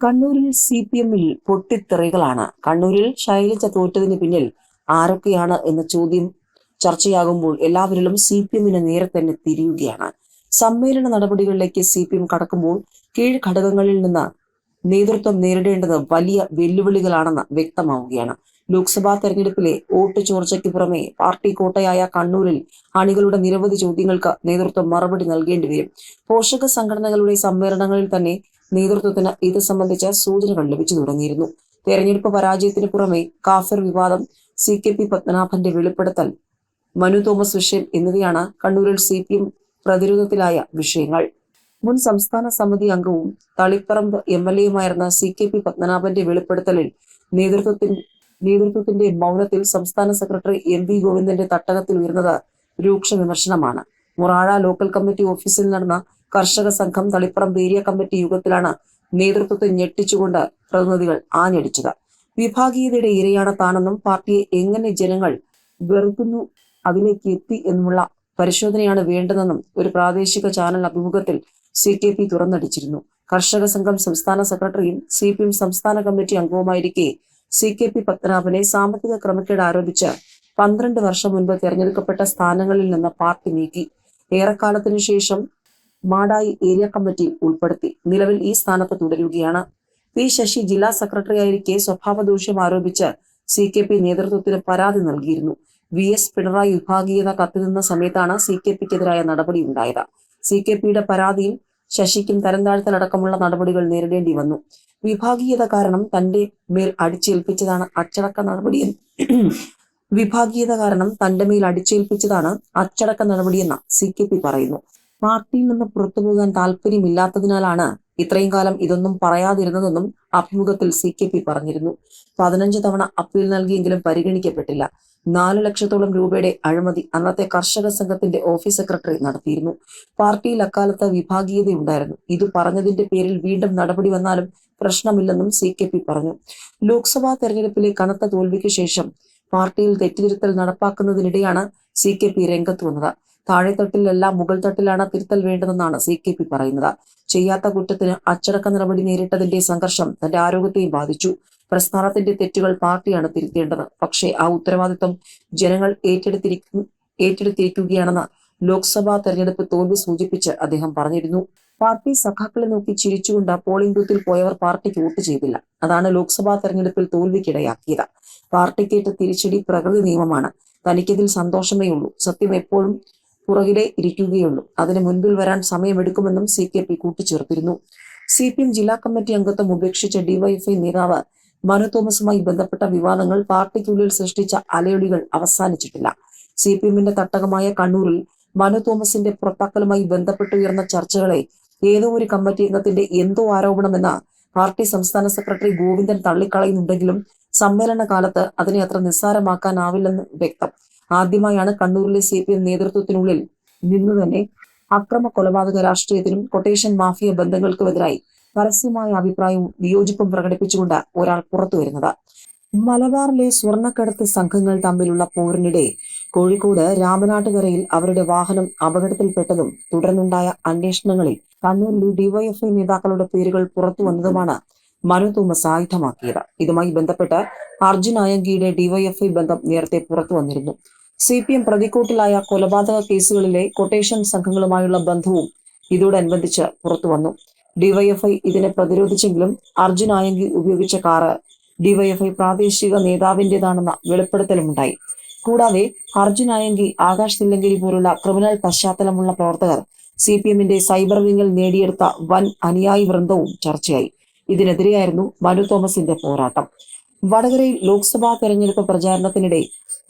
കണ്ണൂരിൽ C P എമ്മിൽ പൊട്ടിത്തെറികളാണ്. കണ്ണൂരിൽ ശൈലജ തോറ്റതിന് പിന്നിൽ ആരൊക്കെയാണ് എന്ന ചോദ്യം ചർച്ചയാകുമ്പോൾ എല്ലാവരിലും സി പി എമ്മിന് നേരെ തന്നെ തിരിയുകയാണ്. സമ്മേളന നടപടികളിലേക്ക് സി പി എം കടക്കുമ്പോൾ കീഴ് ഘടകങ്ങളിൽ നിന്ന് നേതൃത്വം നേരിടേണ്ടത് വലിയ വെല്ലുവിളികളാണെന്ന് വ്യക്തമാവുകയാണ്. ലോക്സഭാ തെരഞ്ഞെടുപ്പിലെ വോട്ട് ചോർച്ചയ്ക്ക് പുറമെ പാർട്ടി കോട്ടയായ കണ്ണൂരിൽ അണികളുടെ നിരവധി ചോദ്യങ്ങൾക്ക് നേതൃത്വം മറുപടി നൽകേണ്ടി വരും. പോഷക സംഘടനകളുടെ സമ്മേളനങ്ങളിൽ തന്നെ നേതൃത്വത്തിന് ഇത് സംബന്ധിച്ച സൂചനകൾ ലഭിച്ചു തുടങ്ങിയിരുന്നു. തെരഞ്ഞെടുപ്പ് പരാജയത്തിന് പുറമെ കാഫിർ വിവാദം സി കെ പി പത്മനാഭന്റെ വെളിപ്പെടുത്തൽ മനു തോമസ് വിഷയം എന്നിവയാണ് കണ്ണൂരിൽ സി പി എം പ്രതിരോധത്തിലായ വിഷയങ്ങൾ. മുൻ സംസ്ഥാന സമിതി അംഗവും തളിപ്പറമ്പ് എം എൽ എയുമായിരുന്ന സി കെ പി പത്മനാഭന്റെ വെളിപ്പെടുത്തലിൽ നേതൃത്വത്തിൽ നേതൃത്വത്തിന്റെ മൗനത്തിൽ സംസ്ഥാന സെക്രട്ടറി എം വി ഗോവിന്ദന്റെ തട്ടകത്തിൽ ഉയർന്നത് രൂക്ഷ വിമർശനമാണ്. മുറാഴ ലോക്കൽ കമ്മിറ്റി ഓഫീസിൽ നടന്ന കർഷക സംഘം തളിപ്പറമ്പ് ഏരിയ കമ്മിറ്റി യുഗത്തിലാണ് നേതൃത്വത്തെ ഞെട്ടിച്ചുകൊണ്ട് പ്രതിനിധികൾ ആഞ്ഞടിച്ചത്. വിഭാഗീയതയുടെ ഇരയാണ് താനെന്നും പാർട്ടിയെ എങ്ങനെ ജനങ്ങൾ വെറുക്കുന്നു അതിലേക്ക് എത്തി എന്നുമുള്ള പരിശോധനയാണ് വേണ്ടതെന്നും ഒരു പ്രാദേശിക ചാനൽ അഭിമുഖത്തിൽ സി കെ പി തുറന്നടിച്ചിരുന്നു. കർഷക സംഘം സംസ്ഥാന സെക്രട്ടറിയും സി പി എം സംസ്ഥാന കമ്മിറ്റി അംഗവുമായിരിക്കെ സി കെ പി പത്മനാഭനെ സാമ്പത്തിക ക്രമക്കേട് ആരോപിച്ച് പന്ത്രണ്ട് വർഷം മുൻപ് തെരഞ്ഞെടുക്കപ്പെട്ട സ്ഥാനങ്ങളിൽ നിന്ന് പാർട്ടി നീക്കി. ഏറെക്കാലത്തിനു ശേഷം മാടായി ഏരിയ കമ്മിറ്റി ഉൾപ്പെടുത്തി. നിലവിൽ ഈ സ്ഥാനത്ത് തുടരുകയാണ്. പി ശശി ജില്ലാ സെക്രട്ടറി ആയിരിക്കെ സ്വഭാവ ദൂഷ്യം ആരോപിച്ച് സി കെ പി നേതൃത്വത്തിന് പരാതി നൽകിയിരുന്നു. വി എസ് പിണറായി വിഭാഗീയത കത്തിനിന്ന സമയത്താണ് സി കെ പിക്കെതിരായ നടപടി ഉണ്ടായത്. സി കെ പിയുടെ പരാതിയിൽ ശശിക്കും തരം താഴ്ത്തലടക്കമുള്ള നടപടികൾ നേരിടേണ്ടി വന്നു. വിഭാഗീയത കാരണം തന്റെ മേൽ അടിച്ചേൽപ്പിച്ചതാണ് അച്ചടക്ക നടപടിയെന്ന് വിഭാഗീയത കാരണം തന്റെ മേൽ അടിച്ചേൽപ്പിച്ചതാണ് അച്ചടക്ക നടപടിയെന്ന് സി കെ പി പറയുന്നു. പാർട്ടിയിൽ നിന്ന് പുറത്തുപോകാൻ താല്പര്യമില്ലാത്തതിനാലാണ് ഇത്രയും കാലം ഇതൊന്നും പറയാതിരുന്നതെന്നും അഭിമുഖത്തിൽ സി കെ പി പറഞ്ഞിരുന്നു. പതിനഞ്ച് തവണ അപ്പീൽ നൽകിയെങ്കിലും പരിഗണിക്കപ്പെട്ടില്ല. നാല് ലക്ഷത്തോളം രൂപയുടെ അഴിമതി അന്നത്തെ കർഷക സംഘത്തിന്റെ ഓഫീസ് സെക്രട്ടറി നടത്തിയിരുന്നു. പാർട്ടിയിൽ അക്കാലത്ത് വിഭാഗീയതയുണ്ടായിരുന്നു ഇത് പറഞ്ഞതിന്റെ പേരിൽ വീണ്ടും നടപടി വന്നാലും പ്രശ്നമില്ലെന്നും സി കെ പി പറഞ്ഞു. ലോക്സഭാ തെരഞ്ഞെടുപ്പിലെ കനത്ത തോൽവിക്ക് ശേഷം പാർട്ടിയിൽ തെറ്റിതിരുത്തൽ നടപ്പാക്കുന്നതിനിടെയാണ് സി കെ പി രംഗത്ത് വന്നത്. താഴെത്തട്ടിലല്ല മുകൾ തട്ടിലാണ് തിരുത്തൽ വേണ്ടതെന്നാണ് സി കെ പി പറയുന്നത്. ചെയ്യാത്ത കുറ്റത്തിന് അച്ചടക്ക നടപടി നേരിട്ടതിന്റെ സംഘർഷം തന്റെ ആരോഗ്യത്തെയും ബാധിച്ചു. പ്രസ്ഥാനത്തിന്റെ തെറ്റുകൾ പാർട്ടിയാണ് തിരുത്തേണ്ടത്. പക്ഷേ ആ ഉത്തരവാദിത്വം ജനങ്ങൾ ഏറ്റെടുത്തിരിക്കും ഏറ്റെടുത്തിരിക്കുകയാണെന്ന് ലോക്സഭാ തെരഞ്ഞെടുപ്പ് തോൽവി സൂചിപ്പിച്ച് അദ്ദേഹം പറഞ്ഞിരുന്നു. പാർട്ടി സഖാക്കളെ നോക്കി ചിരിച്ചുകൊണ്ട് പോളിംഗ് ബൂത്തിൽ പോയവർ പാർട്ടിക്ക് വോട്ട് ചെയ്തില്ല. അതാണ് ലോക്സഭാ തെരഞ്ഞെടുപ്പിൽ തോൽവിക്കിടയാക്കിയത്. പാർട്ടിക്കേറ്റ തിരിച്ചടി പ്രകൃതി നിയമമാണ്. തനിക്കതിൽ സന്തോഷമേ ഉള്ളൂ സത്യം എപ്പോഴും പുറകിലെ ഇരിക്കുകയുള്ളൂ. അതിന് മുൻപിൽ വരാൻ സമയമെടുക്കുമെന്നും സി കെ പി കൂട്ടിച്ചേർത്തിരുന്നു. സി പി എം ജില്ലാ കമ്മിറ്റി അംഗത്വം ഉപേക്ഷിച്ച ഡിവൈഎഫ്ഐ നേതാവ് മനു തോമസുമായി ബന്ധപ്പെട്ട വിവാദങ്ങൾ പാർട്ടിക്കുള്ളിൽ സൃഷ്ടിച്ച അലയൊലികൾ അവസാനിച്ചിട്ടില്ല. സി പി എമ്മിന്റെ തട്ടകമായ കണ്ണൂരിൽ മനു തോമസിന്റെ പുറത്താക്കലുമായി ബന്ധപ്പെട്ടുയർന്ന ചർച്ചകളെ ഏതോ ഒരു കമ്മിറ്റി അംഗത്തിന്റെ എന്തോ ആരോപണമെന്ന പാർട്ടി സംസ്ഥാന സെക്രട്ടറി ഗോവിന്ദൻ തള്ളിക്കളയുന്നുണ്ടെങ്കിലും സമ്മേളന കാലത്ത് അതിനെ അത്ര നിസ്സാരമാക്കാനാവില്ലെന്ന് വ്യക്തം. ആദ്യമായാണ് കണ്ണൂരിലെ സി പി എം നേതൃത്വത്തിനുള്ളിൽ നിന്ന് തന്നെ അക്രമ കൊലപാതക രാഷ്ട്രീയത്തിനും കൊട്ടേഷൻ മാഫിയ ബന്ധങ്ങൾക്കുമെതിരായി പരസ്യമായ അഭിപ്രായവും വിയോജിപ്പും പ്രകടിപ്പിച്ചുകൊണ്ട് ഒരാൾ പുറത്തു വരുന്നത്. മലബാറിലെ സ്വർണക്കടത്ത് സംഘങ്ങൾ തമ്മിലുള്ള പോരിനിടെ കോഴിക്കോട് രാമനാട്ടുകരയിൽ അവരുടെ വാഹനം അപകടത്തിൽപ്പെട്ടതും തുടർന്നുണ്ടായ അന്വേഷണങ്ങളിൽ കണ്ണൂരിലെ ഡിവൈഎഫ്ഐ നേതാക്കളുടെ പേരുകൾ പുറത്തു വന്നതുമാണ് മനു തോമസ് ആയുധമാക്കിയത് ഇതുമായി ബന്ധപ്പെട്ട് അർജുൻ അയങ്കിയുടെ ഡിവൈഎഫ്ഐ ബന്ധം നേരത്തെ പുറത്തു വന്നിരുന്നു. സി പി എം പ്രതിക്കൂട്ടിലായ കൊലപാതക കേസുകളിലെ കൊട്ടേഷൻ സംഘങ്ങളുമായുള്ള ബന്ധവും ഇതോടനുബന്ധിച്ച് പുറത്തു വന്നു. ഡിവൈഎഫ്ഐ ഇതിനെ പ്രതിരോധിച്ചെങ്കിലും അർജുൻ ആയങ്കി ഉപയോഗിച്ച കാറ് ഡിവൈഎഫ്ഐ പ്രാദേശിക നേതാവിന്റേതാണെന്ന വെളിപ്പെടുത്തലുമുണ്ടായി. കൂടാതെ അർജുൻ ആയങ്കി ആകാശ് തില്ലങ്കേരി പോലുള്ള ക്രിമിനൽ പശ്ചാത്തലമുള്ള പ്രവർത്തകർ സി പി എമ്മിന്റെ സൈബർ വിങ്ങിൽ നേടിയെടുത്ത വൻ അനുയായി വൃന്ദവും ചർച്ചയായി. ഇതിനെതിരെയായിരുന്നു മനു തോമസിന്റെ പോരാട്ടം. വടകരയിൽ ലോക്സഭാ തെരഞ്ഞെടുപ്പ് പ്രചാരണത്തിനിടെ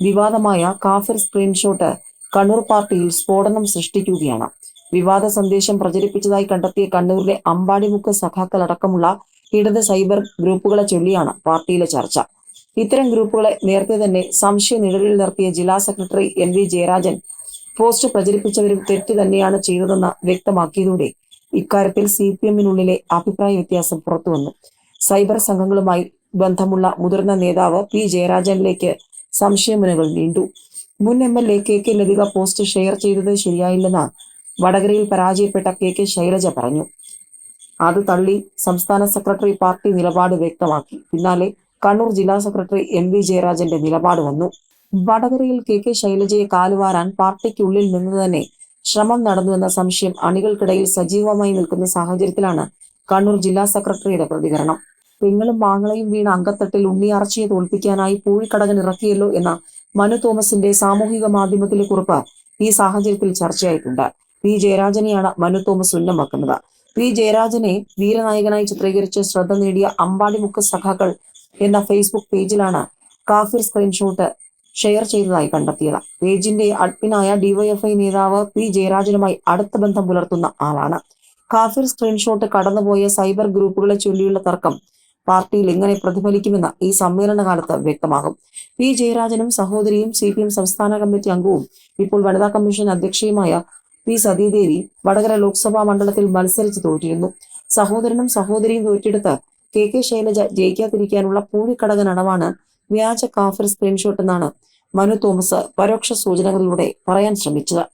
വിവാദമായ കാഫിർ സ്ക്രീൻഷോട്ട് കണ്ണൂർ പാർട്ടിയിൽ സ്ഫോടനം സൃഷ്ടിക്കുകയാണ്. വിവാദ സന്ദേശം പ്രചരിപ്പിച്ചതായി കണ്ടെത്തിയ കണ്ണൂരിലെ അമ്പാടിമുക്ക് സഖാക്കളടക്കമുള്ള ഇടത് സൈബർ ഗ്രൂപ്പുകളെ ചൊല്ലിയാണ് പാർട്ടിയിലെ ചർച്ച. ഇത്തരം ഗ്രൂപ്പുകളെ നേരത്തെ തന്നെ സംശയ നിഴലിൽ നിർത്തിയ ജില്ലാ secretary N V Jayarajan post പ്രചരിപ്പിച്ചവരും തെറ്റ് തന്നെയാണ് ചെയ്തതെന്ന് വ്യക്തമാക്കിയതോടെ ഇക്കാര്യത്തിൽ സി പി എമ്മിനുള്ളിലെ അഭിപ്രായ വ്യത്യാസം പുറത്തുവന്നു. സൈബർ സംഘങ്ങളുമായി ബന്ധമുള്ള മുതിർന്ന നേതാവ് പി ജയരാജനിലേക്ക് സംശയമുനകൾ നീണ്ടു. മുൻ M L A K K Lathika post share ചെയ്തത് ശരിയായില്ലെന്ന് വടകരയിൽ പരാജയപ്പെട്ട കെ കെ ശൈലജ പറഞ്ഞു. അത് തള്ളി സംസ്ഥാന സെക്രട്ടറി പാർട്ടി നിലപാട് വ്യക്തമാക്കി. പിന്നാലെ കണ്ണൂർ ജില്ലാ സെക്രട്ടറി എം വി ജയരാജന്റെ നിലപാട് വന്നു. വടകരയിൽ കെ കെ ശൈലജയെ കാലുവാരാൻ പാർട്ടിക്കുള്ളിൽ നിന്ന് തന്നെ ശ്രമം നടന്നുവെന്ന സംശയം അണികൾക്കിടയിൽ സജീവമായി നിൽക്കുന്ന സാഹചര്യത്തിലാണ് കണ്ണൂർ ജില്ലാ സെക്രട്ടറിയുടെ പ്രതികരണം. പെങ്ങളും മാങ്ങളയും വീണ അങ്കത്തട്ടിൽ ഉണ്ണിയാർച്ചയെ തോൽപ്പിക്കാനായി പൂഴിക്കടകൻ ഇറക്കിയല്ലോ എന്ന മനു തോമസിന്റെ സാമൂഹിക മാധ്യമത്തിലെ കുറിപ്പ് ഈ സാഹചര്യത്തിൽ ചർച്ചയായിട്ടുണ്ട്. പി ജയരാജനെയാണ് മനു തോമസ് ഉന്നമാക്കുന്നത്. പി ജയരാജനെ വീരനായകനായി ചിത്രീകരിച്ച് ശ്രദ്ധ നേടിയ അമ്പാടിമുക്ക് സഖാക്കൾ എന്ന ഫേസ്ബുക്ക് പേജിലാണ് കാഫിർ സ്ക്രീൻഷോട്ട് ഷെയർ ചെയ്തതായി കണ്ടെത്തിയത്. പേജിന്റെ അഡ്മിനായ ഡിവൈഎഫ്ഐ നേതാവ് പി ജയരാജനുമായി അടുത്ത ബന്ധം പുലർത്തുന്ന ആളാണ്. കാഫിർ സ്ക്രീൻഷോട്ട് കടന്നുപോയ സൈബർ ഗ്രൂപ്പുകളെ ചൊല്ലിയുള്ള തർക്കം പാർട്ടിയിൽ എങ്ങനെ പ്രതിഫലിക്കുമെന്ന് ഈ സമ്മേളന കാലത്ത് വ്യക്തമാകും. പി ജയരാജനും സഹോദരിയും സി പി എം സംസ്ഥാന കമ്മിറ്റി അംഗവും ഇപ്പോൾ വനിതാ കമ്മീഷൻ അധ്യക്ഷയുമായ പി സതീദേവി വടകര ലോക്സഭാ മണ്ഡലത്തിൽ മത്സരിച്ച് തോറ്റിരുന്നു. സഹോദരനും സഹോദരിയും തോറ്റെടുത്ത് കെ കെ ശൈലജ ജയിക്കാതിരിക്കാനുള്ള പൂഴിക്കടകൻ അടവാണ് വ്യാജ കാഫിർ സ്ക്രീൻഷോട്ട് എന്നാണ് മനു തോമസ് പരോക്ഷ സൂചനകളിലൂടെ പറയാൻ ശ്രമിച്ചത്.